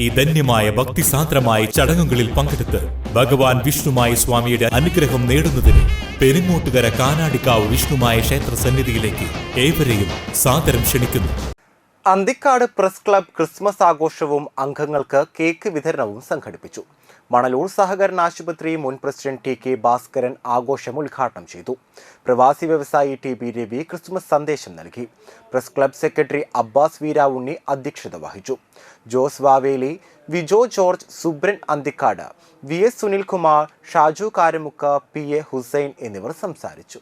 ഈ ധന്യമായ ഭക്തിസാന്ദ്രമായ ചടങ്ങുകളിൽ പങ്കെടുത്ത് ഭഗവാൻ വിഷ്ണുമായ സ്വാമിയുടെ അനുഗ്രഹം നേടുന്നതിന് പെരുങ്ങോട്ടുകര കാനാടിക്കാവ് വിഷ്ണുമായ ക്ഷേത്ര സന്നിധിയിലേക്ക് ഏവരെയും സാദരം ക്ഷണിക്കുന്നു. അന്തിക്കാട് പ്രസ് ക്ലബ് ക്രിസ്മസ് ആഘോഷവും അംഗങ്ങൾക്ക് കേക്ക് വിതരണവും സംഘടിപ്പിച്ചു. മണലൂർ സഹകരണ ആശുപത്രി മുൻ പ്രസിഡന്റ് ടി കെ ഭാസ്കരൻ ആഘോഷം ഉദ്ഘാടനം ചെയ്തു. പ്രവാസി വ്യവസായി ടി ബി രവി ക്രിസ്മസ് സന്ദേശം നൽകി. Press club secretary Abbas Veeravunni അധ്യക്ഷത വഹിച്ചു. Jose Vaveli Vijo George Subran Anthikkad V S Sunilkumar Shaju Karamukka P A Hussain എന്നിവർ സംസാരിച്ചു.